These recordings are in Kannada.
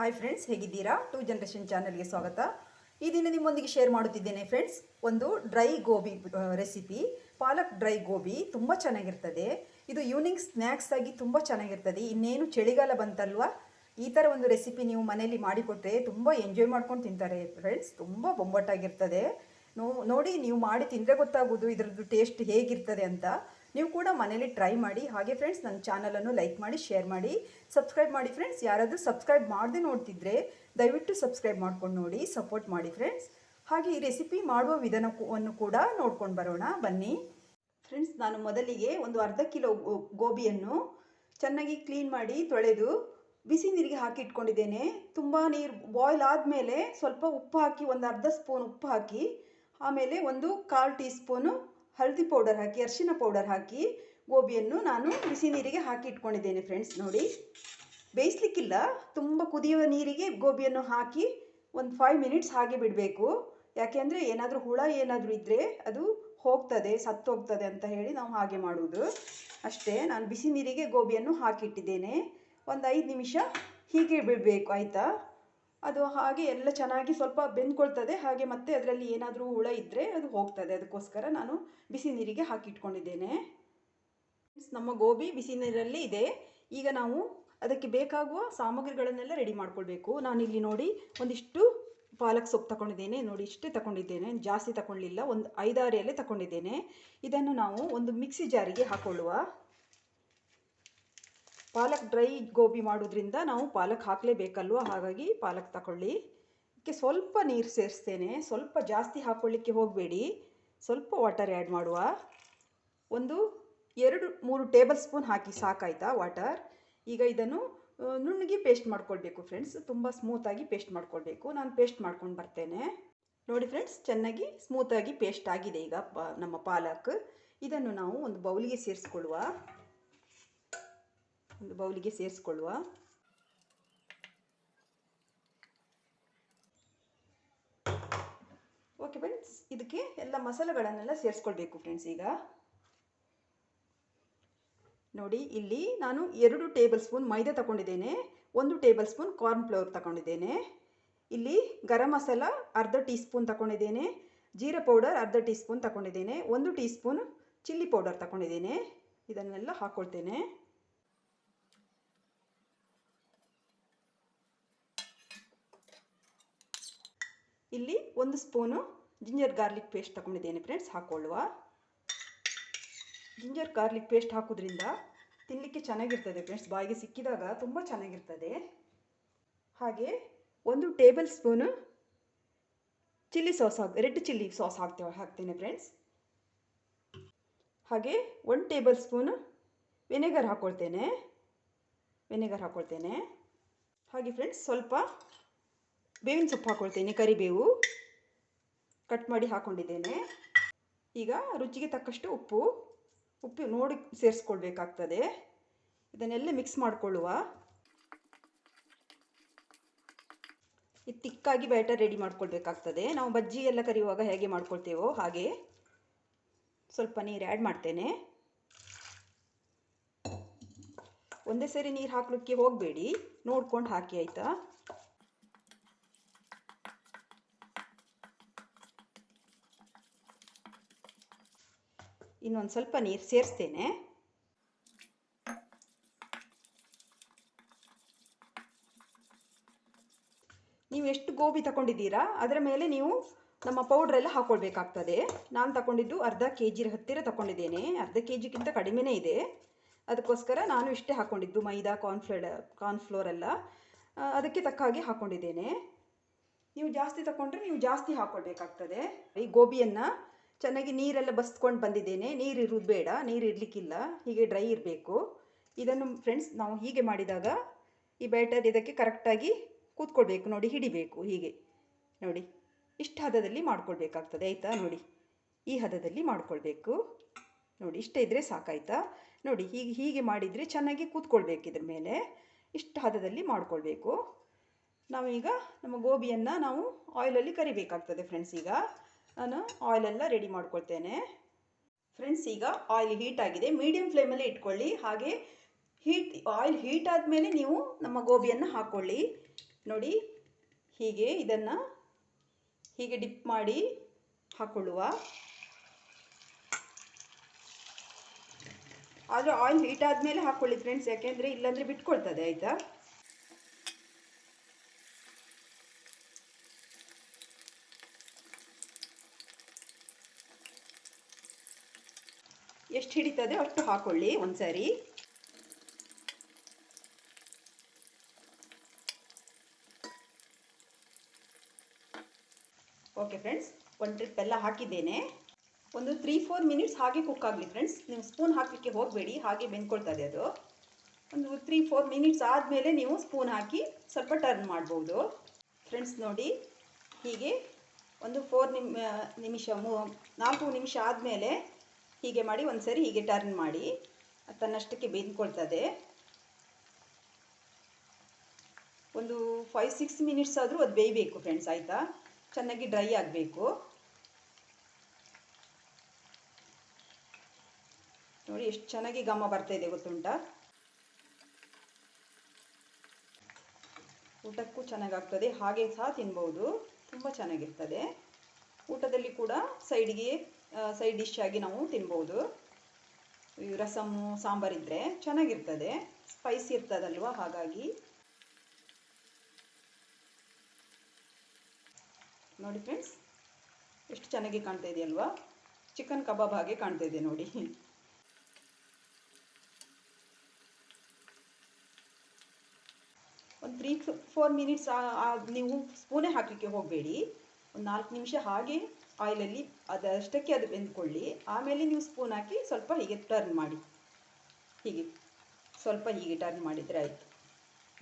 ಹಾಯ್ ಫ್ರೆಂಡ್ಸ್ ಹೇಗಿದ್ದೀರಾ? ಟು ಜನ್ರೇಷನ್ ಚಾನಲ್ಗೆ ಸ್ವಾಗತ. ಈ ದಿನ ನಿಮ್ಮೊಂದಿಗೆ ಶೇರ್ ಮಾಡುತ್ತಿದ್ದೇನೆ ಫ್ರೆಂಡ್ಸ್ ಒಂದು dry gobi recipe palak dry gobi ತುಂಬ ಚೆನ್ನಾಗಿರ್ತದೆ. ಇದು ಈವ್ನಿಂಗ್ ಸ್ನ್ಯಾಕ್ಸ್ ಆಗಿ ತುಂಬ ಚೆನ್ನಾಗಿರ್ತದೆ. ಇನ್ನೇನು ಚಳಿಗಾಲ ಬಂತಲ್ವಾ? ಈ ಥರ ಒಂದು ರೆಸಿಪಿ ನೀವು ಮನೆಯಲ್ಲಿ ಮಾಡಿಕೊಟ್ರೆ ತುಂಬ ಎಂಜಾಯ್ ಮಾಡ್ಕೊಂಡು ತಿಂತಾರೆ ಫ್ರೆಂಡ್ಸ್ ತುಂಬ ಬೊಂಬಟ್ಟಾಗಿರ್ತದೆ ನೋಡಿ, ನೀವು ಮಾಡಿ ತಿಂದರೆ ಗೊತ್ತಾಗೋದು ಇದರದ್ದು ಟೇಸ್ಟ್ ಹೇಗಿರ್ತದೆ ಅಂತ. ನೀವು ಕೂಡ ಮನೇಲಿ ಟ್ರೈ ಮಾಡಿ, ಹಾಗೆ ಫ್ರೆಂಡ್ಸ್ ನನ್ನ ಚಾನಲನ್ನು ಲೈಕ್ ಮಾಡಿ ಶೇರ್ ಮಾಡಿ ಸಬ್ಸ್ಕ್ರೈಬ್ ಮಾಡಿ ಫ್ರೆಂಡ್ಸ್ ಯಾರಾದರೂ ಸಬ್ಸ್ಕ್ರೈಬ್ ಮಾಡದೆ ನೋಡ್ತಿದ್ರೆ ದಯವಿಟ್ಟು ಸಬ್ಸ್ಕ್ರೈಬ್ ಮಾಡ್ಕೊಂಡು ನೋಡಿ ಸಪೋರ್ಟ್ ಮಾಡಿ ಫ್ರೆಂಡ್ಸ್ ಹಾಗೆ ಈ ರೆಸಿಪಿ ಮಾಡುವ ವಿಧಾನವನ್ನು ಕೂಡ ನೋಡ್ಕೊಂಡು ಬರೋಣ. ಬನ್ನಿ. ಫ್ರೆಂಡ್ಸ್ ನಾನು ಮೊದಲಿಗೆ ಒಂದು ಅರ್ಧ ಕಿಲೋ ಗೋಬಿಯನ್ನು ಚೆನ್ನಾಗಿ ಕ್ಲೀನ್ ಮಾಡಿ ತೊಳೆದು ಬಿಸಿ ನೀರಿಗೆ ಹಾಕಿ ಇಟ್ಕೊಂಡಿದ್ದೇನೆ. ತುಂಬ ನೀರು ಬಾಯ್ಲ್ ಆದಮೇಲೆ ಸ್ವಲ್ಪ ಉಪ್ಪು ಹಾಕಿ, ಒಂದು ಅರ್ಧ ಸ್ಪೂನ್ ಉಪ್ಪು ಹಾಕಿ, ಆಮೇಲೆ ಒಂದು ಕಾಲು ಟೀ ಸ್ಪೂನು ಹಳದಿ ಪೌಡರ್ ಹಾಕಿ, ಅರಿಶಿನ ಪೌಡರ್ ಹಾಕಿ ಗೋಬಿಯನ್ನು ನಾನು ಬಿಸಿ ನೀರಿಗೆ ಹಾಕಿ ಇಟ್ಕೊಂಡಿದ್ದೇನೆ ಫ್ರೆಂಡ್ಸ್ ನೋಡಿ. ಬೇಯಿಸ್ಲಿಕ್ಕಿಲ್ಲ, ತುಂಬ ಕುದಿಯುವ ನೀರಿಗೆ ಗೋಬಿಯನ್ನು ಹಾಕಿ ಒಂದು ಫೈವ್ ಮಿನಿಟ್ಸ್ ಹಾಗೆ ಬಿಡಬೇಕು. ಯಾಕೆಂದರೆ ಏನಾದರೂ ಹುಳ ಏನಾದರೂ ಇದ್ದರೆ ಅದು ಹೋಗ್ತದೆ, ಸತ್ತೋಗ್ತದೆ ಅಂತ ಹೇಳಿ ನಾವು ಹಾಗೆ ಮಾಡುವುದು. ಅಷ್ಟೇ, ನಾನು ಬಿಸಿ ನೀರಿಗೆ ಗೋಬಿಯನ್ನು ಹಾಕಿಟ್ಟಿದ್ದೇನೆ. ಒಂದು ಐದು ನಿಮಿಷ ಹೀಗೆ ಬಿಡಬೇಕು, ಆಯಿತಾ? ಅದು ಹಾಗೆ ಎಲ್ಲ ಚೆನ್ನಾಗಿ ಸ್ವಲ್ಪ ಬೆಂದ್ಕೊಳ್ತದೆ. ಹಾಗೆ ಮತ್ತೆ ಅದರಲ್ಲಿ ಏನಾದರೂ ಹುಳ ಇದ್ದರೆ ಅದು ಹೋಗ್ತದೆ. ಅದಕ್ಕೋಸ್ಕರ ನಾನು ಬಿಸಿ ನೀರಿಗೆ ಹಾಕಿಟ್ಕೊಂಡಿದ್ದೇನೆ ನಮ್ಮ ಗೋಬಿ ಬಿಸಿ ನೀರಲ್ಲಿ ಇದೆ. ಈಗ ನಾವು ಅದಕ್ಕೆ ಬೇಕಾಗುವ ಸಾಮಗ್ರಿಗಳನ್ನೆಲ್ಲ ರೆಡಿ ಮಾಡ್ಕೊಳ್ಬೇಕು. ನಾನಿಲ್ಲಿ ನೋಡಿ ಒಂದಿಷ್ಟು ಪಾಲಕ್ ಸೊಪ್ಪು ತಗೊಂಡಿದ್ದೇನೆ ನೋಡಿ, ಇಷ್ಟೇ ತಗೊಂಡಿದ್ದೇನೆ ಜಾಸ್ತಿ ತಗೊಳ್ಳಿಲ್ಲ ಒಂದು ಐದಾರು ಎಲೆ ತಗೊಂಡಿದ್ದೇನೆ ಇದನ್ನು ನಾವು ಒಂದು ಮಿಕ್ಸಿ ಜಾರಿಗೆ ಹಾಕೊಳ್ಳುವ. ಪಾಲಕ್ ಡ್ರೈ ಗೋಬಿ ಮಾಡೋದ್ರಿಂದ ನಾವು ಪಾಲಕ್ ಹಾಕಲೇಬೇಕಲ್ವ? ಹಾಗಾಗಿ ಪಾಲಕ್ ತಗೊಳ್ಳಿ ಇದಕ್ಕೆ ಸ್ವಲ್ಪ ನೀರು ಸೇರಿಸ್ತೇನೆ. ಸ್ವಲ್ಪ ಜಾಸ್ತಿ ಹಾಕೊಳ್ಳಿಕ್ಕೆ ಹೋಗಬೇಡಿ. ಸ್ವಲ್ಪ ವಾಟರ್ ಆ್ಯಡ್ ಮಾಡುವ. ಒಂದು ಎರಡು ಮೂರು ಟೇಬಲ್ ಸ್ಪೂನ್ ಹಾಕಿ ಸಾಕಾಯ್ತಾ ವಾಟರ್. ಈಗ ಇದನ್ನು ನುಣ್ಣಗೆ ಪೇಸ್ಟ್ ಮಾಡ್ಕೊಳ್ಬೇಕು ಫ್ರೆಂಡ್ಸ್. ತುಂಬ ಸ್ಮೂತಾಗಿ ಪೇಸ್ಟ್ ಮಾಡ್ಕೊಳ್ಬೇಕು. ನಾನು ಪೇಸ್ಟ್ ಮಾಡ್ಕೊಂಡು ಬರ್ತೇನೆ. ನೋಡಿ ಫ್ರೆಂಡ್ಸ್, ಚೆನ್ನಾಗಿ ಸ್ಮೂತಾಗಿ ಪೇಸ್ಟ್ ಆಗಿದೆ ಈಗ ನಮ್ಮ ಪಾಲಕ್. ಇದನ್ನು ನಾವು ಒಂದು ಬೌಲಿಗೆ ಸೇರಿಸ್ಕೊಳ್ಳುವ. ಒಂದು ಬೌಲಿಗೆ ಸೇರಿಸ್ಕೊಳ್ಳುವ. ಓಕೆ ಫ್ರೆಂಡ್ಸ್ ಇದಕ್ಕೆ ಎಲ್ಲ ಮಸಾಲೆಗಳನ್ನೆಲ್ಲ ಸೇರಿಸ್ಕೊಳ್ಬೇಕು ಫ್ರೆಂಡ್ಸ್ ಈಗ. ನೋಡಿ, ಇಲ್ಲಿ ನಾನು ಎರಡು ಟೇಬಲ್ ಸ್ಪೂನ್ ಮೈದಾ ತಗೊಂಡಿದ್ದೇನೆ, ಒಂದು ಟೇಬಲ್ ಸ್ಪೂನ್ ಕಾರ್ನ್ ಫ್ಲೋರ್ ತಗೊಂಡಿದ್ದೇನೆ. ಇಲ್ಲಿ ಗರಂ ಮಸಾಲ ಅರ್ಧ ಟೀ ಸ್ಪೂನ್ ತಗೊಂಡಿದ್ದೇನೆ, ಜೀರಾ ಪೌಡರ್ ಅರ್ಧ ಟೀ ಸ್ಪೂನ್ ತಗೊಂಡಿದ್ದೇನೆ, ಒಂದು ಟೀ ಸ್ಪೂನ್ ಚಿಲ್ಲಿ ಪೌಡರ್ ತಗೊಂಡಿದ್ದೇನೆ. ಇದನ್ನೆಲ್ಲ ಹಾಕ್ಕೊಳ್ತೇನೆ ಇಲ್ಲಿ ಒಂದು ಸ್ಪೂನು ಜಿಂಜರ್ ಗಾರ್ಲಿಕ್ ಪೇಸ್ಟ್ ತಗೊಂಡಿದ್ದೇನೆ ಫ್ರೆಂಡ್ಸ್ ಹಾಕ್ಕೊಳ್ಳುವ ಜಿಂಜರ್ ಗಾರ್ಲಿಕ್ ಪೇಸ್ಟ್ ಹಾಕೋದ್ರಿಂದ ತಿನ್ನಲಿಕ್ಕೆ ಚೆನ್ನಾಗಿರ್ತದೆ ಫ್ರೆಂಡ್ಸ್ ಬಾಯಿಗೆ ಸಿಕ್ಕಿದಾಗ ತುಂಬ ಚೆನ್ನಾಗಿರ್ತದೆ. ಹಾಗೆ ಒಂದು ಟೇಬಲ್ ಸ್ಪೂನು ಚಿಲ್ಲಿ ಸಾಸ್ ಹಾಕ್, ರೆಡ್ ಚಿಲ್ಲಿ ಸಾಸ್ ಹಾಕ್ತೇವೆ, ಹಾಕ್ತೇನೆ ಫ್ರೆಂಡ್ಸ್ ಹಾಗೆ ಒಂದು ಟೇಬಲ್ ಸ್ಪೂನು ವಿನೆಗರ್ ಹಾಕ್ಕೊಳ್ತೇನೆ ವಿನೆಗರ್ ಹಾಕ್ಕೊಳ್ತೇನೆ ಹಾಗೆ ಫ್ರೆಂಡ್ಸ್ ಸ್ವಲ್ಪ ಬೇವಿನ ಸೊಪ್ಪು ಹಾಕ್ಕೊಳ್ತೇನೆ ಕರಿಬೇವು. ಕಟ್ ಮಾಡಿ ಹಾಕ್ಕೊಂಡಿದ್ದೇನೆ ಈಗ ರುಚಿಗೆ ತಕ್ಕಷ್ಟು ಉಪ್ಪು ಉಪ್ಪು ನೋಡಿ ಸೇರಿಸ್ಕೊಳ್ಬೇಕಾಗ್ತದೆ. ಇದನ್ನೆಲ್ಲ ಮಿಕ್ಸ್ ಮಾಡಿಕೊಳ್ಳುವ. ಇದು ತಿಕ್ಕಾಗಿ ಬ್ಯಾಟರ್ ರೆಡಿ ಮಾಡ್ಕೊಳ್ಬೇಕಾಗ್ತದೆ. ನಾವು ಬಜ್ಜಿ ಎಲ್ಲ ಕರಿಯುವಾಗ ಹೇಗೆ ಮಾಡ್ಕೊಳ್ತೇವೋ ಹಾಗೆ. ಸ್ವಲ್ಪ ನೀರು ಆ್ಯಡ್ ಮಾಡ್ತೇನೆ. ಒಂದೇ ಸರಿ ನೀರು ಹಾಕಲಿಕ್ಕೆ ಹೋಗಬೇಡಿ. ನೋಡ್ಕೊಂಡು ಹಾಕಿ, ಆಯಿತಾ? ಇನ್ನೊಂದು ಸ್ವಲ್ಪ ನೀರು ಸೇರಿಸ್ತೇನೆ. ನೀವು ಎಷ್ಟು ಗೋಬಿ ತಗೊಂಡಿದ್ದೀರಾ ಅದರ ಮೇಲೆ ನೀವು ನಮ್ಮ ಪೌಡ್ರೆಲ್ಲ ಹಾಕ್ಕೊಳ್ಬೇಕಾಗ್ತದೆ ನಾನು ತಗೊಂಡಿದ್ದು ಅರ್ಧ ಕೆ ಜಿ ಹತ್ತಿರ ತಗೊಂಡಿದ್ದೇನೆ ಅರ್ಧ ಕೆ ಜಿಗಿಂತ ಕಡಿಮೆನೇ ಇದೆ. ಅದಕ್ಕೋಸ್ಕರ ನಾನು ಇಷ್ಟೇ ಹಾಕ್ಕೊಂಡಿದ್ದು ಮೈದಾ ಕಾರ್ನ್ಫ್ಲೋರ್ ಕಾರ್ನ್ಫ್ಲೋರ್ ಎಲ್ಲ. ಅದಕ್ಕೆ ತಕ್ಕ ಹಾಗೆ ಹಾಕ್ಕೊಂಡಿದ್ದೇನೆ ನೀವು ಜಾಸ್ತಿ ತಗೊಂಡ್ರೆ ನೀವು ಜಾಸ್ತಿ ಹಾಕ್ಕೊಳ್ಬೇಕಾಗ್ತದೆ ಈ ಗೋಬಿಯನ್ನು ಚೆನ್ನಾಗಿ ನೀರೆಲ್ಲ ಬಸ್ಕೊಂಡು ಬಂದಿದ್ದೇನೆ. ನೀರು ಇರೋದು ಬೇಡ, ನೀರು ಇರಲಿಕ್ಕಿಲ್ಲ, ಹೀಗೆ ಡ್ರೈ ಇರಬೇಕು. ಇದನ್ನು ಫ್ರೆಂಡ್ಸ್ ನಾವು ಹೀಗೆ ಮಾಡಿದಾಗ ಈ ಬ್ಯಾಟರ್ ಇದಕ್ಕೆ ಕರೆಕ್ಟಾಗಿ ಕೂತ್ಕೊಳ್ಬೇಕು, ನೋಡಿ ಹಿಡಿಬೇಕು ಹೀಗೆ. ನೋಡಿ, ಇಷ್ಟು ಹದದಲ್ಲಿ ಮಾಡ್ಕೊಳ್ಬೇಕಾಗ್ತದೆ, ಆಯಿತಾ? ನೋಡಿ, ಈ ಹದದಲ್ಲಿ ಮಾಡ್ಕೊಳ್ಬೇಕು. ನೋಡಿ, ಇಷ್ಟ ಇದ್ದರೆ ಸಾಕಾಯ್ತಾ? ನೋಡಿ, ಹೀಗೆ ಹೀಗೆ ಮಾಡಿದರೆ ಚೆನ್ನಾಗಿ ಕೂತ್ಕೊಳ್ಬೇಕು ಇದ್ರ ಮೇಲೆ. ಇಷ್ಟು ಹದದಲ್ಲಿ ಮಾಡ್ಕೊಳ್ಬೇಕು. ನಾವೀಗ ನಮ್ಮ ಗೋಬಿಯನ್ನು ನಾವು ಆಯಿಲಲ್ಲಿ ಕರಿಬೇಕಾಗ್ತದೆ ಫ್ರೆಂಡ್ಸ್ ಈಗ. ನಾನು ಆಯಿಲೆಲ್ಲ ರೆಡಿ ಮಾಡ್ಕೊಳ್ತೇನೆ. ಫ್ರೆಂಡ್ಸ್ ಈಗ ಆಯಿಲ್ ಹೀಟ್ ಆಗಿದೆ. ಮೀಡಿಯಮ್ ಫ್ಲೇಮಲ್ಲಿ ಇಟ್ಕೊಳ್ಳಿ. ಹಾಗೆ ಹೀಟ್ ಆಯಿಲ್ ಹೀಟ್ ಆದಮೇಲೆ ನೀವು ನಮ್ಮ ಗೋಬಿಯನ್ನು ಹಾಕ್ಕೊಳ್ಳಿ ನೋಡಿ, ಹೀಗೆ ಇದನ್ನು ಹೀಗೆ ಡಿಪ್ ಮಾಡಿ ಹಾಕ್ಕೊಳ್ಳುವ ಆದರೆ ಆಯಿಲ್ ಹೀಟ್ ಆದಮೇಲೆ ಹಾಕ್ಕೊಳ್ಳಿ ಫ್ರೆಂಡ್ಸ್ ಯಾಕೆಂದರೆ ಇಲ್ಲಾಂದರೆ ಬಿಟ್ಕೊಳ್ತದೆ, ಆಯಿತಾ? ಎಷ್ಟು ಹಿಡಿತದೆ ಅಷ್ಟು ಹಾಕೊಳ್ಳಿ ಒಂದ್ಸರಿ. ಓಕೆ ಫ್ರೆಂಡ್ಸ್ ಒಂದು ಟ್ರಿಪ್ ಎಲ್ಲ ಹಾಕಿದ್ದೇನೆ. ಒಂದು ತ್ರೀ ಫೋರ್ ಮಿನಿಟ್ಸ್ ಹಾಗೆ ಕುಕ್ ಆಗಲಿ ಫ್ರೆಂಡ್ಸ್ ನೀವು ಸ್ಪೂನ್ ಹಾಕಲಿಕ್ಕೆ ಹೋಗಬೇಡಿ, ಹಾಗೆ ಬೆಂದ್ಕೊಳ್ತದೆ ಅದು. ಒಂದು ತ್ರೀ ಫೋರ್ ಮಿನಿಟ್ಸ್ ಆದಮೇಲೆ ನೀವು ಸ್ಪೂನ್ ಹಾಕಿ ಸ್ವಲ್ಪ ಟರ್ನ್ ಮಾಡ್ಬೋದು. ಫ್ರೆಂಡ್ಸ್ ನೋಡಿ, ಹೀಗೆ ಒಂದು ಫೋರ್ ನಿಮ್ ನಿಮಿಷ, ಮೂ, ನಾಲ್ಕು ನಿಮಿಷ ಆದಮೇಲೆ ಹೀಗೆ ಮಾಡಿ ಒಂದು ಸರಿ ಹೀಗೆ ಟರ್ನ್ ಮಾಡಿ ತನ್ನಷ್ಟಕ್ಕೆ ಬೆಂದ್ಕೊಳ್ತದೆ. ಒಂದು ಫೈವ್ ಸಿಕ್ಸ್ ಮಿನಿಟ್ಸ್ ಆದರೂ ಅದು ಬೇಯಬೇಕು ಫ್ರೆಂಡ್ಸ್ ಆಯಿತಾ? ಚೆನ್ನಾಗಿ ಡ್ರೈ ಆಗಬೇಕು. ನೋಡಿ ಎಷ್ಟು ಚೆನ್ನಾಗಿ ಘಮ ಬರ್ತಾ ಇದೆ ಗೊತ್ತುಂಟ? ಊಟಕ್ಕೂ ಚೆನ್ನಾಗಾಗ್ತದೆ, ಹಾಗೆ ಸಹ ತಿನ್ಬೋದು. ತುಂಬ ಚೆನ್ನಾಗಿರ್ತದೆ. ಊಟದಲ್ಲಿ ಕೂಡ ಸೈಡಿಗೆ ಸೈಡ್ ಡಿಶ್ ಆಗಿ ನಾವು ತಿನ್ಬೋದು. ರಸಮ್ಮು ಸಾಂಬಾರಿದ್ದರೆ ಚೆನ್ನಾಗಿರ್ತದೆ. ಸ್ಪೈಸಿ ಇರ್ತದಲ್ವ, ಹಾಗಾಗಿ. ನೋಡಿ ಫ್ರೆಂಡ್ಸ್ ಎಷ್ಟು ಚೆನ್ನಾಗಿ ಕಾಣ್ತಾ ಇದೆಯಲ್ವಾ? ಚಿಕನ್ ಕಬಾಬ್ ಹಾಗೆ ಕಾಣ್ತಾ ಇದೆ ನೋಡಿ. ಒಂದು ತ್ರೀ ಫೋರ್ ಮಿನಿಟ್ಸ್ ನೀವು ಸ್ಪೂನೇ ಹಾಕಲಿಕ್ಕೆ ಹೋಗಬೇಡಿ. ಒಂದು ನಾಲ್ಕು ನಿಮಿಷ ಹಾಗೆ ಆಯಿಲಲ್ಲಿ ಅದಷ್ಟಕ್ಕೆ ಅದು ಬೆಂದ್ಕೊಳ್ಳಿ. ಆಮೇಲೆ ನೀವು ಸ್ಪೂನ್ ಹಾಕಿ ಸ್ವಲ್ಪ ಹೀಗೆ ಟರ್ನ್ ಮಾಡಿ. ಹೀಗೆ ಸ್ವಲ್ಪ ಹೀಗೆ ಟರ್ನ್ ಮಾಡಿದರೆ ಆಯಿತು.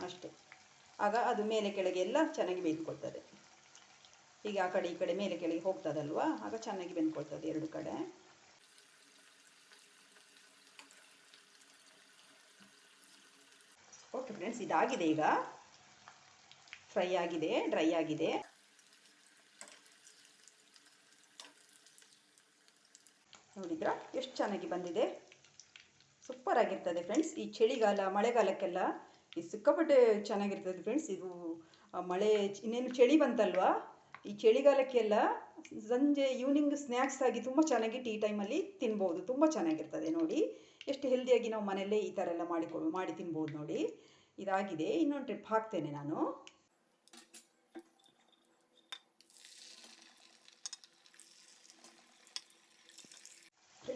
ಅಷ್ಟೇ. ಆಗ ಅದು ಮೇಲೆ ಕೆಳಗೆ ಎಲ್ಲ ಚೆನ್ನಾಗಿ ಬೆಂದ್ಕೊಳ್ತದೆ. ಹೀಗೆ ಆ ಕಡೆ ಈ ಕಡೆ ಮೇಲೆ ಕೆಳಗೆ ಹೋಗ್ತದಲ್ವಾ? ಆಗ ಚೆನ್ನಾಗಿ ಬೆಂದ್ಕೊಳ್ತದೆ ಎರಡು ಕಡೆ. ಓಕೆ ಫ್ರೆಂಡ್ಸ್ ಇದಾಗಿದೆ ಈಗ. ಫ್ರೈ ಆಗಿದೆ ಡ್ರೈ ಆಗಿದೆ. ನೋಡಿದ್ರಾ? ಎಷ್ಟು ಚೆನ್ನಾಗಿ ಬಂದಿದೆ. ಸೂಪರ್ ಆಗಿರ್ತದೆ ಫ್ರೆಂಡ್ಸ್ ಈ ಚಳಿಗಾಲ, ಮಳೆಗಾಲಕ್ಕೆಲ್ಲ ಈ ಸಿಕ್ಕಾಪಟ್ಟೆ ಚೆನ್ನಾಗಿರ್ತದೆ ಫ್ರೆಂಡ್ಸ್ ಇದು ಮಳೆ, ಇನ್ನೇನು ಚಳಿ ಬಂತಲ್ವಾ? ಈ ಚಳಿಗಾಲಕ್ಕೆಲ್ಲ ಸಂಜೆ ಈವ್ನಿಂಗ್ ಸ್ನ್ಯಾಕ್ಸ್ ಆಗಿ ತುಂಬ ಚೆನ್ನಾಗಿ ಟೀ ಟೈಮಲ್ಲಿ ತಿನ್ಬೋದು. ತುಂಬ ಚೆನ್ನಾಗಿರ್ತದೆ ನೋಡಿ. ಎಷ್ಟು ಹೆಲ್ದಿಯಾಗಿ ನಾವು ಮನೆಯಲ್ಲೇ ಈ ಥರ ಎಲ್ಲ ಮಾಡಿಕೊ, ಮಾಡಿ ತಿನ್ಬೋದು ನೋಡಿ. ಇದಾಗಿದೆ. ಇನ್ನೊಂದು ಟ್ರಿಪ್ ಹಾಕ್ತೇನೆ ನಾನು.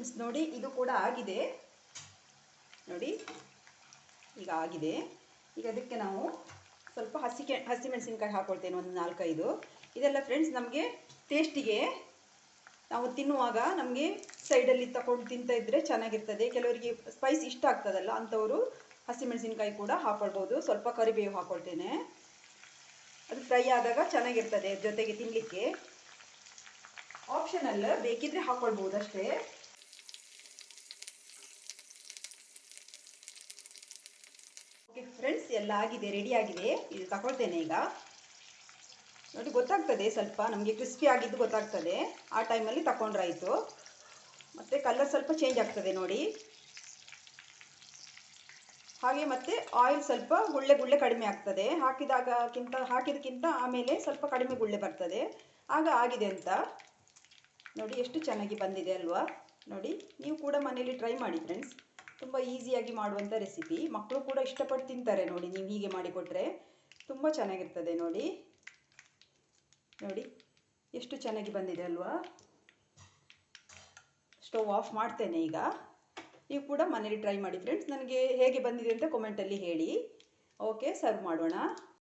ಫ್ರೆಂಡ್ಸ್ ನೋಡಿ, ಇದು ಕೂಡ ಆಗಿದೆ. ನೋಡಿ, ಈಗ ಆಗಿದೆ. ಈಗ ಅದಕ್ಕೆ ನಾವು ಸ್ವಲ್ಪ ಹಸಿ ಕೆ ಹಸಿಮೆಣಸಿನ್ಕಾಯಿ ಹಾಕ್ಕೊಳ್ತೇನೆ ಒಂದು ನಾಲ್ಕೈದು. ಇದೆಲ್ಲ ಫ್ರೆಂಡ್ಸ್ ನಮಗೆ ಟೇಸ್ಟಿಗೆ ನಾವು ತಿನ್ನುವಾಗ ನಮಗೆ ಸೈಡಲ್ಲಿ ತಗೊಂಡು ತಿಂತಾ ಇದ್ದರೆ ಚೆನ್ನಾಗಿರ್ತದೆ. ಕೆಲವರಿಗೆ ಸ್ಪೈಸ್ ಇಷ್ಟ ಆಗ್ತದಲ್ಲ, ಅಂಥವರು ಹಸಿಮೆಣಸಿನ್ಕಾಯಿ ಕೂಡ ಹಾಕೊಳ್ಬೋದು. ಸ್ವಲ್ಪ ಕರಿಬೇವು ಹಾಕೊಳ್ತೇನೆ. ಅದು ಫ್ರೈ ಆದಾಗ ಚೆನ್ನಾಗಿರ್ತದೆ, ಜೊತೆಗೆ ತಿನ್ನಲಿಕ್ಕೆ ಆಪ್ಷನಲ್ ಬೇಕಿದ್ರೆ ಹಾಕೊಳ್ಬೋದು ಅಷ್ಟೇ ಓಕೆ ಫ್ರೆಂಡ್ಸ್ ಎಲ್ಲ ಆಗಿದೆ ರೆಡಿ ಆಗಿದೆ. ಇದು ತಗೊಳ್ತೇನೆ ಈಗ. ನೋಡಿ, ಗೊತ್ತಾಗ್ತದೆ ಸ್ವಲ್ಪ. ನಮಗೆ ಕ್ರಿಸ್ಪಿ ಆಗಿದ್ದು ಗೊತ್ತಾಗ್ತದೆ. ಆ ಟೈಮಲ್ಲಿ ತಗೊಂಡ್ರಾಯಿತು ಮತ್ತು ಕಲರ್ ಸ್ವಲ್ಪ ಚೇಂಜ್ ಆಗ್ತದೆ ನೋಡಿ. ಹಾಗೆ ಮತ್ತೆ ಆಯಿಲ್ ಸ್ವಲ್ಪ ಗುಳ್ಳೆ ಗುಳ್ಳೆ ಕಡಿಮೆ ಆಗ್ತದೆ. ಹಾಕಿದಾಗಕ್ಕಿಂತ ಹಾಕಿದಕ್ಕಿಂತ ಆಮೇಲೆ ಸ್ವಲ್ಪ ಕಡಿಮೆ ಗುಳ್ಳೆ ಬರ್ತದೆ. ಆಗ ಆಗಿದೆ ಅಂತ. ನೋಡಿ, ಎಷ್ಟು ಚೆನ್ನಾಗಿ ಬಂದಿದೆ ಅಲ್ವಾ? ನೋಡಿ, ನೀವು ಕೂಡ ಮನೇಲಿ ಟ್ರೈ ಮಾಡಿ ಫ್ರೆಂಡ್ಸ್ ತುಂಬ ಈಸಿಯಾಗಿ ಮಾಡುವಂಥ ರೆಸಿಪಿ ಮಕ್ಕಳು ಕೂಡ ಇಷ್ಟಪಟ್ಟು ತಿಂತಾರೆ ನೋಡಿ, ನೀವು ಹೀಗೆ ಮಾಡಿಕೊಟ್ರೆ ತುಂಬ ಚೆನ್ನಾಗಿರ್ತದೆ ನೋಡಿ. ನೋಡಿ, ಎಷ್ಟು ಚೆನ್ನಾಗಿ ಬಂದಿದೆ ಅಲ್ವಾ? ಸ್ಟವ್ ಆಫ್ ಮಾಡ್ತೇನೆ ಈಗ. ನೀವು ಕೂಡ ಮನೇಲಿ ಟ್ರೈ ಮಾಡಿ ಫ್ರೆಂಡ್ಸ್ ನನಗೆ ಹೇಗೆ ಬಂದಿದೆ ಅಂತ ಕಮೆಂಟಲ್ಲಿ ಹೇಳಿ. ಓಕೆ ಸರ್ವ್ ಮಾಡೋಣ.